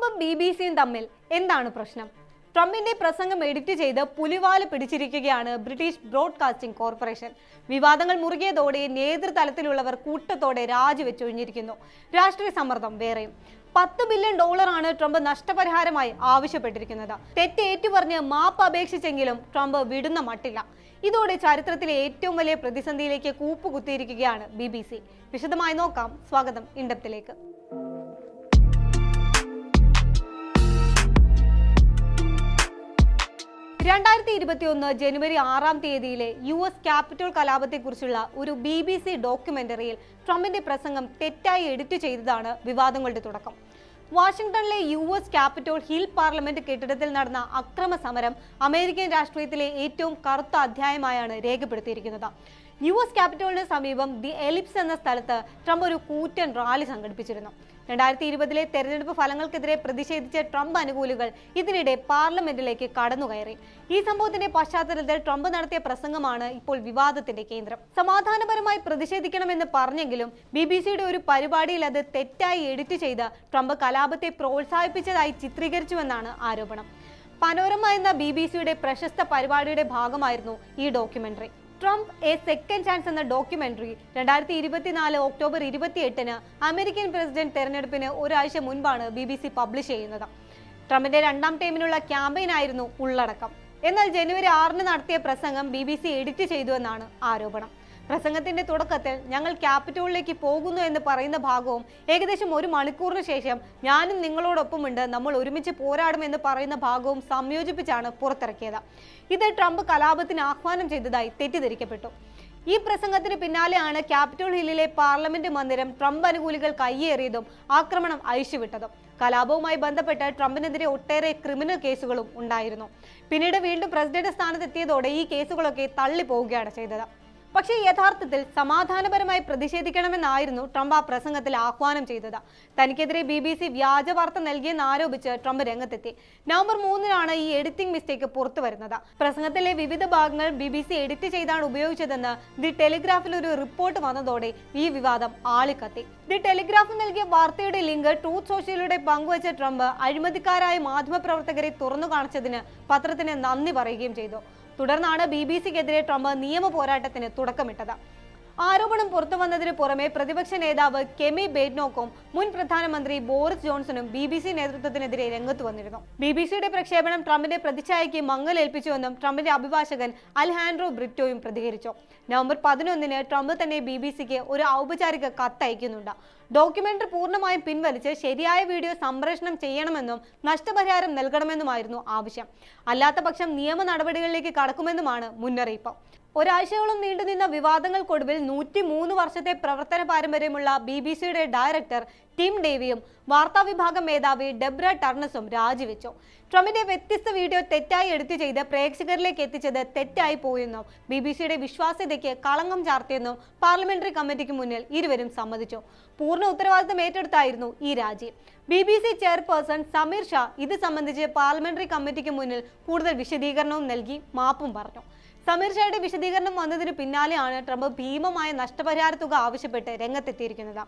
ട്രംപും B B സിയും തമ്മിൽ എന്താണ് പ്രശ്നം? ട്രംപിന്റെ പ്രസംഗം എഡിറ്റ് ചെയ്ത് പുലിവാൽ പിടിച്ചിരിക്കുകയാണ് ബ്രിട്ടീഷ് ബ്രോഡ്കാസ്റ്റിംഗ് കോർപ്പറേഷൻ. വിവാദങ്ങൾ മുറുകിയതോടെ നേതൃതലത്തിലുള്ളവർ കൂട്ടത്തോടെ രാജിവെച്ചൊഴിഞ്ഞിരിക്കുന്നു. രാഷ്ട്രീയ സമ്മർദ്ദം വേറെയും. പത്ത് ബില്യൺ ഡോളറാണ് ട്രംപ് നഷ്ടപരിഹാരമായി ആവശ്യപ്പെട്ടിരിക്കുന്നത്. തെറ്റ് ഏറ്റുപറഞ്ഞ് മാപ്പ് അപേക്ഷിച്ചെങ്കിലും ട്രംപ് വിടുന്ന മട്ടില്ല. ഇതോടെ ചരിത്രത്തിലെ ഏറ്റവും വലിയ പ്രതിസന്ധിയിലേക്ക് കൂപ്പുകുത്തിയിരിക്കുകയാണ് ബി ബി സി. വിശദമായി നോക്കാം. സ്വാഗതം ഇൻഡപ്തിലേക്ക്. രണ്ടായിരത്തി ഇരുപത്തിയൊന്ന് ജനുവരി ആറാം തീയതിയിലെ യു എസ് ക്യാപിറ്റൽ കലാപത്തെക്കുറിച്ചുള്ള ഒരു ബി ബി സി ഡോക്യുമെന്ററിയിൽ ട്രംപിന്റെ പ്രസംഗം തെറ്റായി എഡിറ്റ് ചെയ്തതാണ് വിവാദങ്ങളുടെ തുടക്കം. വാഷിംഗ്ടണിലെ U S Capitol Hill parliament കെട്ടിടത്തിൽ നടന്ന അക്രമ സമരം അമേരിക്കൻ രാഷ്ട്രീയത്തിലെ ഏറ്റവും കറുത്ത അധ്യായമായാണ് രേഖപ്പെടുത്തിയിരിക്കുന്നത്. യു എസ് ക്യാപിറ്റോളിന് സമീപം ദി എലിപ്സ് എന്ന സ്ഥലത്ത് ട്രംപ് ഒരു കൂറ്റൻ റാലി സംഘടിപ്പിച്ചിരുന്നു. രണ്ടായിരത്തി ഇരുപതിലെ തെരഞ്ഞെടുപ്പ് ഫലങ്ങൾക്കെതിരെ പ്രതിഷേധിച്ച ട്രംപ് അനുകൂലികൾ ഇതിനിടെ പാർലമെന്റിലേക്ക് കടന്നുകയറി. ഈ സംഭവത്തിന്റെ പശ്ചാത്തലത്തിൽ ട്രംപ് നടത്തിയ പ്രസംഗമാണ് ഇപ്പോൾ വിവാദത്തിന്റെ കേന്ദ്രം. സമാധാനപരമായി പ്രതിഷേധിക്കണമെന്ന് പറഞ്ഞെങ്കിലും ബി ബി സിയുടെ ഒരു പരിപാടിയിൽ അത് തെറ്റായി എഡിറ്റ് ചെയ്ത് ട്രംപ് കലാപത്തെ പ്രോത്സാഹിപ്പിച്ചതായി ചിത്രീകരിച്ചുവെന്നാണ് ആരോപണം. പനോരമ എന്ന ബി ബി സിയുടെ പ്രശസ്ത പരിപാടിയുടെ ഭാഗമായിരുന്നു ഈ documentary. Trump a second chance എന്ന ഡോക്യുമെന്ററി രണ്ടായിരത്തി ഇരുപത്തിനാല് ഒക്ടോബർ ഇരുപത്തിയെട്ടിന് അമേരിക്കൻ പ്രസിഡന്റ് തെരഞ്ഞെടുപ്പിന് ഒരാഴ്ച മുൻപാണ് ബി ബി സി പബ്ലിഷ് ചെയ്യുന്നത്. ട്രംപിന്റെ രണ്ടാം ടൈമിനുള്ള ക്യാമ്പയിൻ ആയിരുന്നു ഉള്ളടക്കം. എന്നാൽ ജനുവരി ആറിന് നടത്തിയ പ്രസംഗം ബി ബി സി എഡിറ്റ് ചെയ്തു എന്നാണ് ആരോപണം. പ്രസംഗത്തിന്റെ തുടക്കത്തിൽ ഞങ്ങൾ ക്യാപിറ്റോളിലേക്ക് പോകുന്നു എന്ന് പറയുന്ന ഭാഗവും ഏകദേശം ഒരു മണിക്കൂറിന് ശേഷം ഞാനും നിങ്ങളോടൊപ്പമുണ്ട് നമ്മൾ ഒരുമിച്ച് പോരാടുമെന്ന് പറയുന്ന ഭാഗവും സംയോജിപ്പിച്ചാണ് പുറത്തിറക്കിയത്. ഇത് ട്രംപ് കലാപത്തിന് ആഹ്വാനം ചെയ്തതായി തെറ്റിദ്ധരിക്കപ്പെട്ടു. ഈ പ്രസംഗത്തിന് പിന്നാലെയാണ് ക്യാപിറ്റോൾ ഹില്ലിലെ പാർലമെന്റ് മന്ദിരം ട്രംപ് അനുകൂലികൾ കയ്യേറിയതും ആക്രമണം അഴിച്ചുവിട്ടതും. കലാപവുമായി ബന്ധപ്പെട്ട് ട്രംപിനെതിരെ ഒട്ടേറെ ക്രിമിനൽ കേസുകളും ഉണ്ടായിരുന്നു. പിന്നീട് വീണ്ടും പ്രസിഡന്റ് സ്ഥാനത്തെത്തിയതോടെ ഈ കേസുകളൊക്കെ തള്ളിപ്പോവുകയാണ് ചെയ്തത്. പക്ഷേ യഥാർത്ഥത്തിൽ സമാധാനപരമായി പ്രതിഷേധിക്കണമെന്നായിരുന്നു ട്രംപ് ആ പ്രസംഗത്തിൽ ആഹ്വാനം ചെയ്തത്. തനിക്കെതിരെ ബി ബി സി വ്യാജ വാർത്ത നൽകിയെന്ന് ആരോപിച്ച് ട്രംപ് രംഗത്തെത്തി. നവംബർ മൂന്നിനാണ് ഈ എഡിറ്റിംഗ് മിസ്റ്റേക്ക് പുറത്തു വരുന്നത്. പ്രസംഗത്തിലെ വിവിധ ഭാഗങ്ങൾ ബി ബി സി എഡിറ്റ് ചെയ്താണ് ഉപയോഗിച്ചതെന്ന് ദി ടെലിഗ്രാഫിൽ ഒരു റിപ്പോർട്ട് വന്നതോടെ ഈ വിവാദം ആളിക്കത്തി. ദി ടെലിഗ്രാഫ് നൽകിയ വാർത്തയുടെ ലിങ്ക് ട്രൂത്ത് സോഷ്യലിലൂടെ പങ്കുവച്ച ട്രംപ് അഴിമതിക്കാരായ മാധ്യമപ്രവർത്തകരെ തുറന്നു കാണിച്ചതിന് പത്രത്തിന് നന്ദി പറയുകയും ചെയ്തു. തുടർന്നാണ് ബി ബി സിക്കെതിരെ ട്രംപ് നിയമ പോരാട്ടത്തിന് തുടക്കമിട്ടത്. ആരോപണം പുറത്തു വന്നതിന് പുറമെ പ്രതിപക്ഷ നേതാവ് കെമി ബേഡ്നോക്കും മുൻ പ്രധാനമന്ത്രി ബോറിസ് ജോൺസണും ബി ബി സി നേതൃത്വത്തിനെതിരെ രംഗത്ത് വന്നിരുന്നു. ബി ബി സിയുടെ പ്രക്ഷേപണം ട്രംപിന്റെ പ്രതിച്ഛായയ്ക്ക് മങ്ങലേൽപ്പിച്ചുവെന്നും ട്രംപിന്റെ അഭിഭാഷകൻ അൽഹാൻഡ്രോ ബ്രിറ്റോയും പ്രതികരിച്ചു. നവംബർ പതിനൊന്നിന് ട്രംപ് തന്നെ ബി ബി സിക്ക് ഒരു ഔപചാരിക കത്ത് അയക്കുന്നുണ്ട് ഡോക്യുമെന്ററി പൂർണമായും പിൻവലിച്ച് ശരിയായ വീഡിയോ സംപ്രേഷണം ചെയ്യണമെന്നും നഷ്ടപരിഹാരം നൽകണമെന്നുമായിരുന്നു ആവശ്യം. അല്ലാത്ത പക്ഷം നിയമ നടപടികളിലേക്ക് കടക്കുമെന്നുമാണ് മുന്നറിയിപ്പ്. ഒരാഴ്ചയോളം നീണ്ടുനിന്ന വിവാദങ്ങൾക്കൊടുവിൽ നൂറ്റി മൂന്ന് വർഷത്തെ പ്രവർത്തന പാരമ്പര്യമുള്ള ബി ബി സിയുടെ ഡയറക്ടർ ടിം ഡേവിയും വാർത്താ വിഭാഗം മേധാവി ഡെബ്ര ടർണസും രാജിവെച്ചു. ട്രംപിന്റെ വ്യത്യസ്ത വീഡിയോ തെറ്റായി എഡിറ്റ് ചെയ്ത് പ്രേക്ഷകരിലേക്ക് എത്തിച്ചത് തെറ്റായി പോയെന്നും ബി ബി സിയുടെ വിശ്വാസ്യതയ്ക്ക് കളങ്കം ചാർത്തിയെന്നും പാർലമെന്ററി കമ്മിറ്റിക്ക് മുന്നിൽ ഇരുവരും സമ്മതിച്ചു. പൂർണ ഉത്തരവാദിത്തം ഏറ്റെടുത്തായിരുന്നു ഈ രാജി. B B C chairperson Samir Shah ഇത് സംബന്ധിച്ച് പാർലമെന്ററി കമ്മിറ്റിക്ക് മുന്നിൽ കൂടുതൽ വിശദീകരണവും നൽകി മാപ്പും പറഞ്ഞു. സമീർ ഷായുടെ വിശദീകരണം വന്നതിന് പിന്നാലെയാണ് ട്രംപ് ഭീമമായ നഷ്ടപരിഹാര തുക ആവശ്യപ്പെട്ട് രംഗത്തെത്തിയിരിക്കുന്നത്.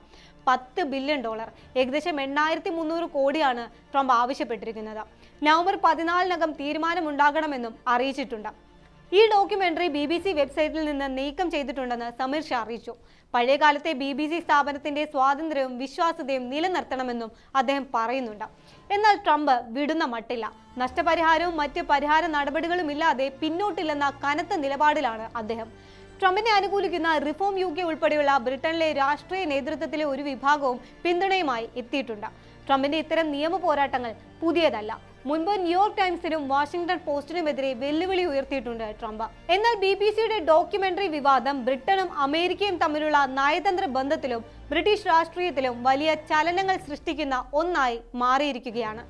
പത്ത് ബില്യൺ ഡോളർ ഏകദേശം എണ്ണായിരത്തി മുന്നൂറ് കോടിയാണ് ട്രംപ് ആവശ്യപ്പെട്ടിരിക്കുന്നത്. നവംബർ പതിനാലിനകം തീരുമാനമുണ്ടാകണമെന്നും അറിയിച്ചിട്ടുണ്ട്. ഈ ഡോക്യുമെന്ററി ബി ബി സി വെബ്സൈറ്റിൽ നിന്ന് നീക്കം ചെയ്തിട്ടുണ്ടെന്ന് സമീർ ഷാ അറിയിച്ചു. പഴയകാലത്തെ ബി ബി സി സ്ഥാപനത്തിന്റെ സ്വാതന്ത്ര്യവും വിശ്വാസ്യതയും നിലനിർത്തണമെന്നും അദ്ദേഹം പറയുന്നുണ്ട്. എന്നാൽ ട്രംപ് വിടുന്ന മട്ടില്ല. നഷ്ടപരിഹാരവും മറ്റ് പരിഹാര നടപടികളും ഇല്ലാതെ പിന്നോട്ടില്ലെന്ന കനത്ത നിലപാടിലാണ് അദ്ദേഹം. ട്രംപിനെ അനുകൂലിക്കുന്ന റിഫോം യു കെ ഉൾപ്പെടെയുള്ള ബ്രിട്ടനിലെ രാഷ്ട്രീയ നേതൃത്വത്തിലെ ഒരു വിഭാഗവും പിന്തുണയുമായി എത്തിയിട്ടുണ്ട്. ട്രംപിന്റെ ഇത്തരം നിയമ പോരാട്ടങ്ങൾ പുതിയതല്ല. മുൻപ് ന്യൂയോർക്ക് ടൈംസിനും വാഷിംഗ്ടൺ പോസ്റ്റിനുമെതിരെ വെല്ലുവിളി ഉയർത്തിയിട്ടുണ്ട് ട്രംപ്. എന്നാൽ ബി ബി സിയുടെ ഡോക്യുമെന്ററി വിവാദം ബ്രിട്ടനും അമേരിക്കയും തമ്മിലുള്ള നയതന്ത്ര ബന്ധത്തിലും ബ്രിട്ടീഷ് രാഷ്ട്രീയത്തിലും വലിയ ചലനങ്ങൾ സൃഷ്ടിക്കുന്ന ഒന്നായി മാറിയിരിക്കുകയാണ്.